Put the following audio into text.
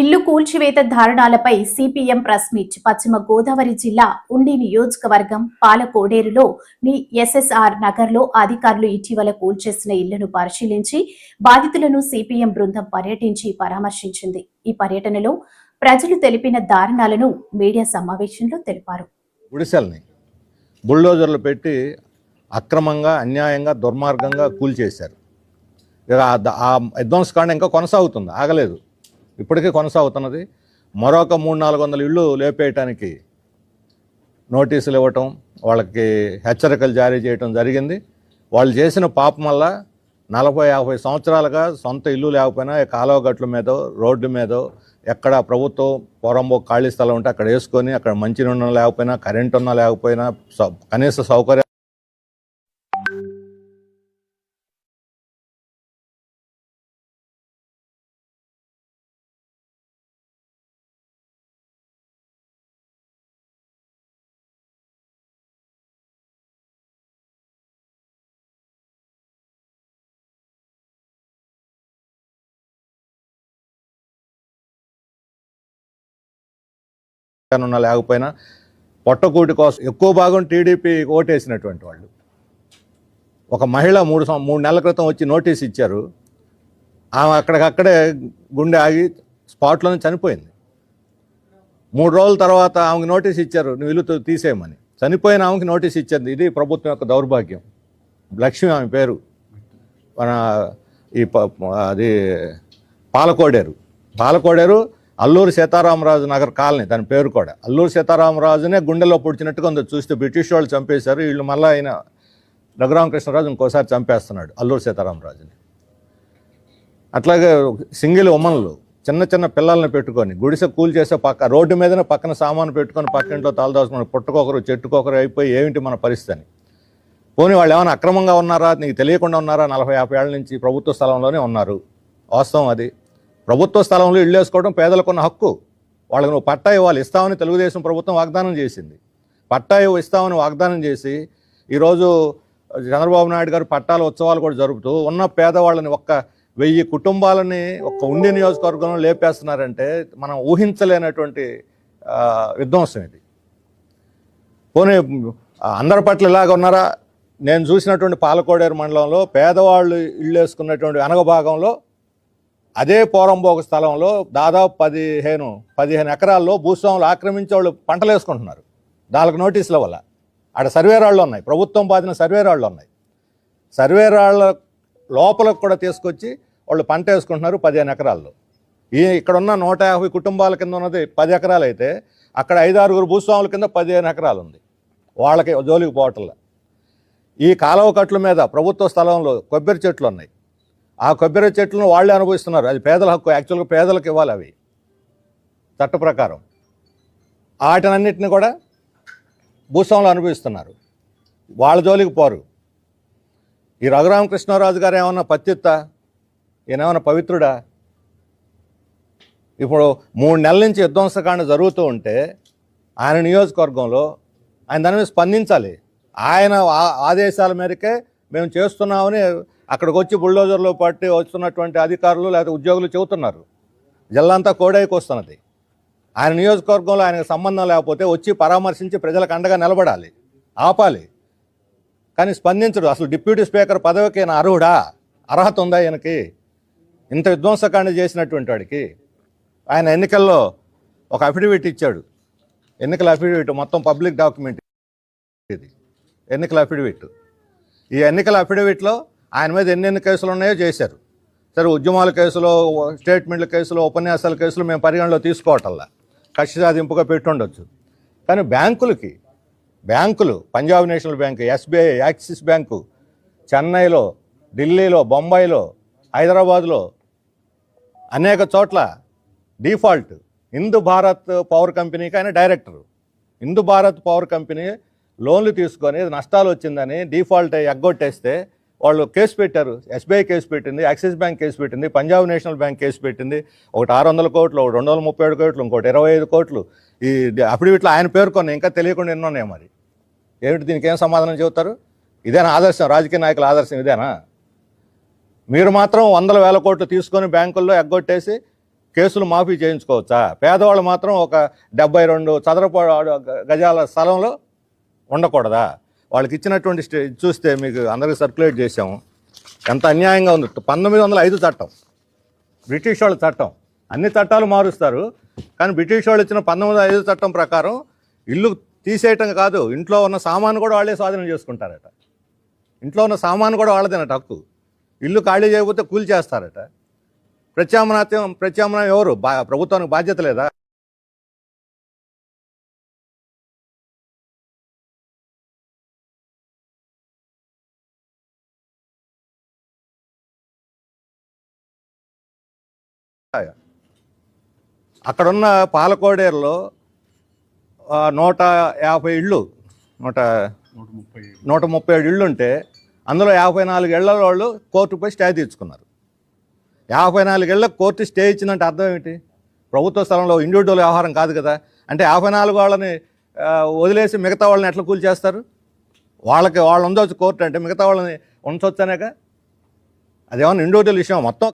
ఇల్లు కూల్చివేత దారుణాలపై CPM press meet. పశ్చిమ గోదావరి జిల్లా ఉండి నియోజకవర్గం పాలకోడేరులో ని ఎస్ఎస్ఆర్ నగర్లో అధికారులు ఇటీవల కూల్చేసిన ఇళ్ళను పరిశీలించి బాధితులను సిపిఎం బృందం పర్యటించి పరామర్శించింది. ఈ పర్యటనలో ప్రజలు తెలిపిన దారుణాలను మీడియా సమావేశంలో తెలిపారు. గుడిసెల్ని బుల్డోజర్లు పెట్టి అక్రమంగా అన్యాయంగా దుర్మార్గంగా కూల్చేశారు. ఇక ఆ విధ్వంసకాండ ఇంకా కొనసాగుతుంది. ఆగలేదు. ఇప్పటికీ కొనసాగుతున్నది. మరొక మూడు నాలుగు వందల ఇళ్ళు లేపేయటానికి నోటీసులు ఇవ్వటం వాళ్ళకి హెచ్చరికలు జారీ చేయటం జరిగింది. వాళ్ళు చేసిన పాపం వల్ల నలభై యాభై సంవత్సరాలుగా సొంత ఇల్లు లేకపోయినా కాలువ గట్ల మీదో రోడ్డు మీదో ఎక్కడ ప్రభుత్వం పొరంబో ఖాళీ స్థలం ఉంటే అక్కడ వేసుకొని అక్కడ మంచి ఉన్నా లేకపోయినా కరెంట్ ఉన్నా లేకపోయినా కనీస సౌకర్యం ఉన్నా లేకపోయినా పొట్టకూటి కోసం ఎక్కువ భాగం టీడీపీ ఓటేసినటువంటి వాళ్ళు. ఒక మహిళ మూడు మూడు నెలల క్రితం వచ్చి నోటీస్ ఇచ్చారు. ఆమె అక్కడికక్కడే గుండె ఆగి స్పాట్లోనే చనిపోయింది. మూడు రోజుల తర్వాత ఆమెకి నోటీస్ ఇచ్చారు నువ్వు ఇల్లు తీసేయమని. చనిపోయిన ఆమెకి నోటీస్ ఇచ్చింది ఇది ప్రభుత్వం యొక్క దౌర్భాగ్యం. లక్ష్మి ఆమె పేరు. మన ఈ అది పాలకోడేరు. పాలకోడేరు అల్లూరు సీతారామరాజు నగర్ కాలనీ దాని పేరు కూడా. అల్లూరు సీతారామరాజునే గుండెలో పొడిచినట్టుగా ఉంది. చూస్తే బ్రిటిష్ వాళ్ళు చంపేశారు. వీళ్ళు మళ్ళీ ఆయన రఘురామకృష్ణరాజు ఇంకోసారి చంపేస్తున్నాడు అల్లూరు సీతారామరాజుని. అట్లాగే సింగిల్ ఉమ్మన్లు చిన్న చిన్న పిల్లల్ని పెట్టుకొని గుడిసె కూల్ చేసే పక్క రోడ్డు మీదనే పక్కన సామాను పెట్టుకొని పక్కింట్లో తాళదాసుకొని పుట్టుకొకరు చెట్టుకొకరు అయిపోయి ఏమిటి మన పరిస్థితి? అని పోనీ వాళ్ళు ఏమైనా అక్రమంగా ఉన్నారా? నీకు తెలియకుండా ఉన్నారా? నలభై యాభై ఏళ్ళ నుంచి ప్రభుత్వ స్థలంలోనే ఉన్నారు. వాస్తవం అది. ప్రభుత్వ స్థలంలో ఇళ్ళు వేసుకోవడం పేదలకు ఉన్న హక్కు. వాళ్ళకు నువ్వు పట్టా ఇవ్వాలి ఇస్తామని తెలుగుదేశం ప్రభుత్వం వాగ్దానం చేసింది. పట్టా ఇవ్వ- ఇస్తామని వాగ్దానం చేసి ఈరోజు చంద్రబాబు నాయుడు గారు పట్టాల ఉత్సవాలు కూడా జరుపుతూ ఉన్న పేదవాళ్ళని ఒక్క వెయ్యి కుటుంబాలని ఒక్క ఉండి నియోజకవర్గంలో లేపేస్తున్నారంటే మనం ఊహించలేనటువంటి విధ్వంసం ఇది. పోనీ అందరి పట్ల ఇలాగ ఉన్నారా? నేను చూసినటువంటి పాలకోడేరు మండలంలో పేదవాళ్ళు ఇళ్ళు వేసుకున్నటువంటి వెనక భాగంలో అదే పోరంబోక స్థలంలో దాదాపు పదిహేను పదిహేను ఎకరాల్లో భూస్వాములు ఆక్రమించి వాళ్ళు పంటలు వేసుకుంటున్నారు. దానికి నోటీసుల వల్ల. ఆడ సర్వే రాళ్ళు ఉన్నాయి. ప్రభుత్వం బాధిన సర్వే రాళ్ళు ఉన్నాయి. సర్వే రాళ్ళ లోపలకు కూడా తీసుకొచ్చి వాళ్ళు పంట వేసుకుంటున్నారు పదిహేను ఎకరాల్లో. ఈ ఇక్కడ ఉన్న నూట యాభై కుటుంబాల కింద ఉన్నది పది ఎకరాలు అయితే అక్కడ ఐదు ఆరుగురు భూస్వాముల కింద పదిహేను ఎకరాలు ఉంది. వాళ్ళకి జోలికి పోవటంలో. ఈ కాలువ కట్ల మీద ప్రభుత్వ స్థలంలో కొబ్బరి చెట్లు ఉన్నాయి. ఆ కొబ్బరి చెట్లను వాళ్ళే అనుభవిస్తున్నారు. అది పేదల హక్కు యాక్చువల్గా పేదలకు ఇవ్వాలి అవి. చట్ట ప్రకారం. వాటినన్నిటిని కూడా భూస్వాములు అనుభవిస్తున్నారు. వాళ్ళ జోలికి పోరు. ఈ రఘురామకృష్ణరాజు గారు ఏమన్నా పత్తిత్త? ఈయనేమన్నా పవిత్రుడా? ఇప్పుడు మూడు నెలల నుంచి విధ్వంసకాండ జరుగుతూ ఉంటే ఆయన నియోజకవర్గంలో ఆయన దాని మీద స్పందించాలి. ఆయన ఆ- ఆదేశాల మేరకే మేము చేస్తున్నామని అక్కడికి వచ్చి బుల్డోజర్లో పట్టి వస్తున్నటువంటి అధికారులు లేదా ఉద్యోగులు చెబుతున్నారు. అంతా కోడైకి వస్తున్నది. ఆయన నియోజకవర్గంలో ఆయనకు సంబంధం లేకపోతే వచ్చి పరామర్శించి ప్రజలకు అండగా నిలబడాలి ఆపాలి. కానీ స్పందించడు. అసలు డిప్యూటీ స్పీకర్ పదవికి ఈయన అర్హుడా? అర్హత ఉందా ఈయనకి? ఇంత విధ్వంసకాండ చేసినటువంటి వాడికి ఆయన ఎన్నికల్లో ఒక అఫిడవిట్ ఇచ్చాడు. ఎన్నికల అఫిడవిట్ మొత్తం పబ్లిక్ డాక్యుమెంట్ ఇది. ఎన్నికల అఫిడవిట్. ఈ ఎన్నికల అఫిడవిట్లో ఆయన మీద ఎన్నెన్ని కేసులు ఉన్నాయో చేశారు. సరే ఉద్యమాల కేసులో స్టేట్మెంట్ల కేసులో ఉపన్యాసాల కేసులు మేము పరిగణలో తీసుకోవటంలా. కక్ష సాధింపుగా పెట్టుండొచ్చు. కానీ బ్యాంకులకి బ్యాంకులు Punjab national bank SBI axis bank చెన్నైలో ఢిల్లీలో బొంబాయిలో హైదరాబాద్లో అనేక చోట్ల డిఫాల్ట్ హిందూ భారత్ పవర్ కంపెనీకి ఆయన director. Hindu Bharat power company లోన్లు తీసుకొని నష్టాలు వచ్చిందని డిఫాల్ట్ అయ్యి ఎగ్గొట్టేస్తే వాళ్ళు కేసు పెట్టారు. ఎస్బీఐ కేసు పెట్టింది యాక్సిస్ బ్యాంక్ కేసు పెట్టింది పంజాబ్ నేషనల్ బ్యాంక్ కేసు పెట్టింది. ఒకటి ఆరు వందల కోట్లు ఒకటి రెండు వందల ముప్పై ఏడు కోట్లు ఇంకోటి ఇరవై ఐదు కోట్లు. ఈ అఫిడవిట్లు ఆయన పేర్కొని ఇంకా తెలియకుండా ఎన్నో ఉన్నాయి మరి. ఏమిటి దీనికి ఏం సమాధానం చెబుతారు? ఇదేనా ఆదర్శం? రాజకీయ నాయకుల ఆదర్శం ఇదేనా? మీరు మాత్రం వందల వేల కోట్లు తీసుకొని బ్యాంకుల్లో ఎగ్గొట్టేసి కేసులు మాఫీ చేయించుకోవచ్చా? పేదవాళ్ళు మాత్రం ఒక డెబ్బై రెండు చదరపు గజాల స్థలంలో ఉండకూడదా? వాళ్ళకి ఇచ్చినటువంటి స్టే చూస్తే మీకు అందరికీ సర్క్యులేట్ చేసాము ఎంత అన్యాయంగా ఉంది. పంతొమ్మిది వందల ఐదు చట్టం. బ్రిటిష్ వాళ్ళ చట్టం. అన్ని చట్టాలు మారుస్తారు. కానీ బ్రిటిష్ వాళ్ళు ఇచ్చిన పంతొమ్మిది వందల ఐదు చట్టం ప్రకారం ఇల్లు తీసేయటం కాదు. ఇంట్లో ఉన్న సామాను కూడా వాళ్ళే స్వాధీనం చేసుకుంటారట. ఇంట్లో ఉన్న సామాను కూడా వాళ్ళదేనట హక్కు. ఇల్లు ఖాళీ చేయకపోతే కూలి చేస్తారట ప్రత్యామ్నాయం ప్రత్యామ్నాయం ఎవరు? బా ప్రభుత్వానికి బాధ్యత లేదా? అక్కడున్న పాలకోడేరులో నూట యాభై ఇళ్ళు నూట నూట ముప్పై ఏడు ఇళ్ళు ఉంటే అందులో యాభై నాలుగు ఇళ్ళ వాళ్ళు కోర్టుపై స్టే తెచ్చుకున్నారు యాభై నాలుగు ఇళ్ళకి కోర్టు స్టే ఇచ్చిందంటే అర్థం ఏమిటి? ప్రభుత్వ స్థలంలో ఇండివిజువల్ వ్యవహారం కాదు కదా. అంటే యాభై నాలుగు వాళ్ళని వదిలేసి మిగతా వాళ్ళని ఎట్లా కూల్ చేస్తారు? వాళ్ళకి వాళ్ళు ఉండొచ్చు కోర్టు అంటే మిగతా వాళ్ళని ఉంచొచ్చనేగా? అదేమన్నా ఇండివిజువల్ విషయం మొత్తం